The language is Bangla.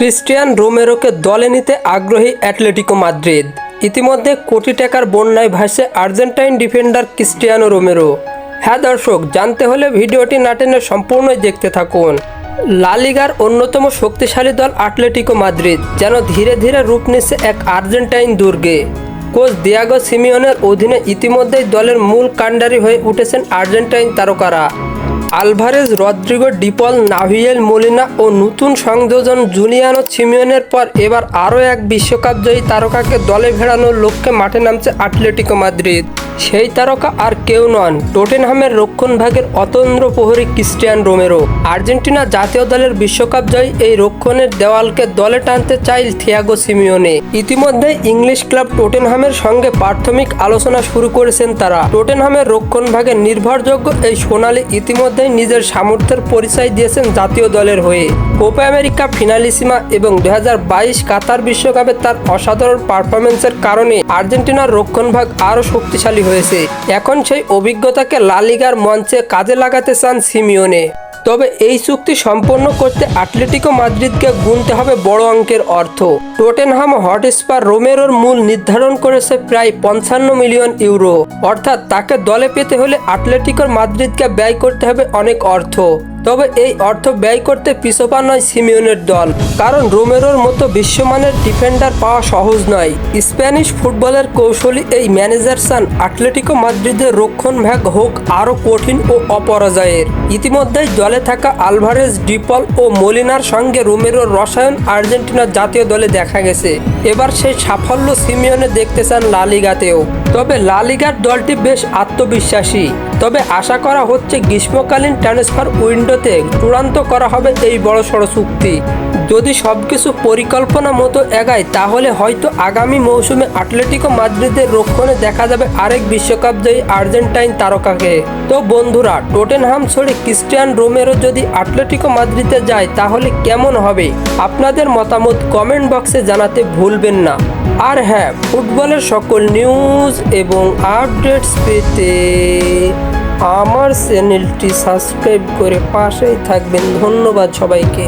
ক্রিস্টিয়ান রোমেরোকে দলে নিতে আগ্রহী অ্যাটলেটিকো মাদ্রিদ। ইতিমধ্যে কোটি টাকার বন্যায় ভাসে আর্জেন্টাইন ডিফেন্ডার ক্রিস্টিয়ানো রোমেরো। হ্যাঁ দর্শক, জানতে হলে ভিডিওটি না টেনে সম্পূর্ণই দেখতে থাকুন। লা লিগার অন্যতম শক্তিশালী দল আটলেটিকো মাদ্রিদ, যেন ধীরে ধীরে রূপ নিচ্ছে এক আর্জেন্টাইন দুর্গে। কোচ দিয়াগো সিমিওনের অধীনে ইতিমধ্যেই দলের মূল কাণ্ডারি হয়ে উঠেছেন আর্জেন্টাইন তারকারা। Alvarez, Rodrigo, De Paul, Nahuel, Molina ও নতুন সংযোজন জুলিয়ানো সিমিওনের পর এবার আরও এক বিশ্বকাপ জয়ী তারকাকে দলে ভেড়ানোর লক্ষ্যে মাঠে নামছে আটলেটিকো মাদ্রিদ। সেই তারকা আর কেউ নন। টোটেনহামের রক্ষণভাগের অতন্দ্র প্রহরী ক্রিস্টিয়ান রোমেরো। আর্জেন্টিনা জাতীয় দলের বিশ্বকাপ জয়ী এই রক্ষণের দেওয়ালকে দলে টানতে চাই থিয়াগো সিমিওনে। ইতিমধ্যে ইংলিশ ক্লাব টোটেনহামের সঙ্গে প্রাথমিক আলোচনা শুরু করেছেন তারা। টোটেনহামের রক্ষণভাগের নির্ভরযোগ্য এই সোনালি ইতিমধ্যেই নিজের সামর্থ্যের পরিচয় দিয়েছেন জাতীয় দলের হয়ে। কোপা আমেরিকা ফিনালিসিমা এবং দু হাজার বাইশ কাতার বিশ্বকাপে তার অসাধারণ পারফরমেন্সের কারণে আর্জেন্টিনার রক্ষণভাগ আরও শক্তিশালী হয়েছে। এখন সেই অভিজ্ঞতাকে লালিগার মঞ্চে কাজে লাগাতে চান সিমিওনে। তবে এই চুক্তি সম্পন্ন করতে আটলেটিকো মাদ্রিদকে গুনতে হবে বড় অঙ্কের অর্থ। টোটেনহাম হটস্পার রোমেরোর মূল নির্ধারণ করেছে প্রায় পঞ্চান্ন মিলিয়ন ইউরো। অর্থাৎ তাকে দলে পেতে হলে আটলেটিকোর মাদ্রিদকে ব্যয় করতে হবে অনেক অর্থ। তবে এই অর্থ ব্যয় করতে পিছপা নয় সিমিওনের দল। কারণ রোমেরোর মতো বিশ্বমানের ডিফেন্ডার পাওয়া সহজ নয়। স্প্যানিশ ফুটবলের কৌশলী এই ম্যানেজার চান আটলেটিকো মাদ্রিদের রক্ষণ ভাগ হোক আরও কঠিন ও অপরাজয়ের। ইতিমধ্যেই দলে থাকা আলভারেজ, ডিপল ও মলিনার সঙ্গে রোমেরোর রসায়ন আর্জেন্টিনার জাতীয় দলে দেখা গেছে। এবার সেই সাফল্য সিমিওনে দেখতে চান লালিগাতেও তবে লালিগার দলটি বেশ আত্মবিশ্বাসী। তবে আশা করা হচ্ছে গ্রীষ্মকালীন ট্রান্সফার উইন্ডোতে চূড়ান্ত করা হবে এই বড় সড় চুক্তি। যদি সবকিছু পরিকল্পনা মতো এগায়, তাহলে হয়তো আগামী মৌসুমে আটলেটিকো মাদ্রিদের রক্ষণে দেখা যাবে আরেক বিশ্বকাপ জয়ী আর্জেন্টাইন তারকাকে। তো বন্ধুরা, টোটেনহাম ছড়ে ক্রিস্টিয়ান রোমেরো যদি আটলেটিকো মাদ্রিদে যায়, তাহলে কেমন হবে? আপনাদের মতামত কমেন্ট বক্সে জানাতে ভুলবেন না। আর হ্যাঁ ফুটবলের সকল নিউজ এবং আপডেটস পেতে আমার চ্যানেলটি সাবস্ক্রাইব করে পাশেই থাকবেন। ধন্যবাদ সবাইকে।